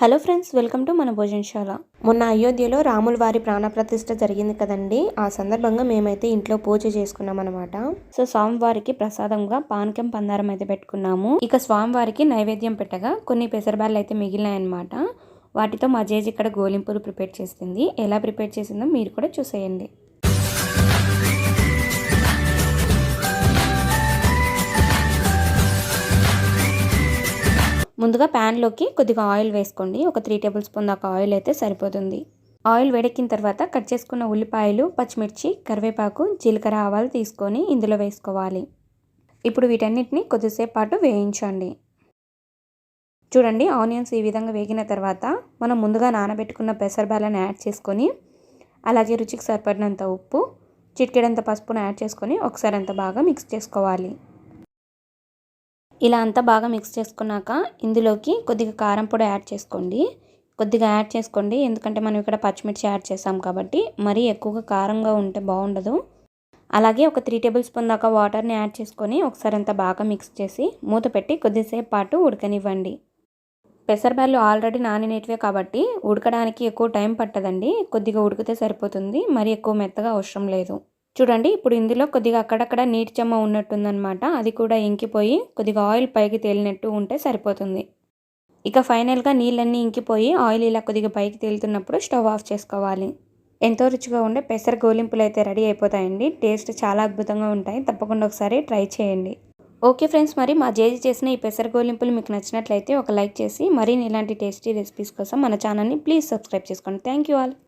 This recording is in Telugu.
హలో ఫ్రెండ్స్ వెల్కమ్ టు మన భోజనశాల. మొన్న అయోధ్యలో రాముల వారి ప్రాణప్రతిష్ఠ జరిగింది కదండి. ఆ సందర్భంగా మేమైతే ఇంట్లో పూజ చేసుకున్నాం అనమాట సో స్వామివారికి ప్రసాదంగా పానకం పందారం అయితే పెట్టుకున్నాము. ఇక స్వామివారికి నైవేద్యం పెట్టగా కొన్ని పెసరబాళ్ళు అయితే మిగిలినాయన్నమాట. వాటితో మా జేజ్ ఇక్కడ గోలింపులు ప్రిపేర్ చేసింది. ఎలా ప్రిపేర్ చేసిందో మీరు కూడా చూసేయండి. ముందుగా ప్యాన్లోకి కొద్దిగా ఆయిల్ వేసుకోండి. ఒక త్రీ టేబుల్ స్పూన్ దాకా ఆయిల్ అయితే సరిపోతుంది. ఆయిల్ వేడెక్కిన తర్వాత కట్ చేసుకున్న ఉల్లిపాయలు పచ్చిమిర్చి కరివేపాకు జీలకర్ర ఆవాలు తీసుకొని ఇందులో వేసుకోవాలి. ఇప్పుడు వీటన్నిటిని కొద్దిసేపు పాటు వేయించండి. చూడండి ఆనియన్స్ ఈ విధంగా వేగిన తర్వాత మనం ముందుగా నానబెట్టుకున్న పెసరబాలను యాడ్ చేసుకొని అలాగే రుచికి సరిపడినంత ఉప్పు చిటికెడంత పసుపును యాడ్ చేసుకొని ఒకసారి అంత బాగా మిక్స్ చేసుకోవాలి. ఇలా అంతా బాగా మిక్స్ చేసుకున్నాక ఇందులోకి కొద్దిగా కారం పొడి యాడ్ చేసుకోండి. కొద్దిగా యాడ్ చేసుకోండి. ఎందుకంటే మనం ఇక్కడ పచ్చిమిర్చి యాడ్ చేసాం కాబట్టి మరీ ఎక్కువగా కారంగా ఉంటే బాగుండదు. అలాగే ఒక త్రీ టేబుల్ స్పూన్ దాకా వాటర్ని యాడ్ చేసుకొని ఒకసారి అంతా బాగా మిక్స్ చేసి మూత పెట్టి కొద్దిసేపు పాటు ఉడకనివ్వండి. పెసరబ్యాళ్ళు ఆల్రెడీ నానినేటివే కాబట్టి ఉడకడానికి ఎక్కువ టైం పట్టదండి. కొద్దిగా ఉడికితే సరిపోతుంది. మరి ఎక్కువ మెత్తగా అవసరం లేదు. చూడండి ఇప్పుడు ఇందులో కొద్దిగా అక్కడక్కడ నీటి చెమ్మ ఉన్నట్టుందనమాట అది కూడా ఇంకిపోయి కొద్దిగా ఆయిల్ పైకి తేలినట్టు ఉంటే సరిపోతుంది. ఇక ఫైనల్గా నీళ్ళన్నీ ఇంకిపోయి ఆయిల్ ఇలా కొద్దిగా పైకి తేలుతున్నప్పుడు స్టవ్ ఆఫ్ చేసుకోవాలి. ఎంతో రుచిగా ఉండే పెసర గోలింపులు అయితే రెడీ అయిపోతాయండి. టేస్ట్ చాలా అద్భుతంగా ఉంటాయి. తప్పకుండా ఒకసారి ట్రై చేయండి. ఓకే ఫ్రెండ్స్ మరి మా జేజీ చేసిన ఈ పెసర గోలింపులు మీకు నచ్చినట్లయితే ఒక లైక్ చేసి మరిన్ని ఇలాంటి టేస్టీ రెసిపీస్ కోసం మన ఛానల్ని ప్లీజ్ సబ్స్క్రైబ్ చేసుకోండి. Thank you all.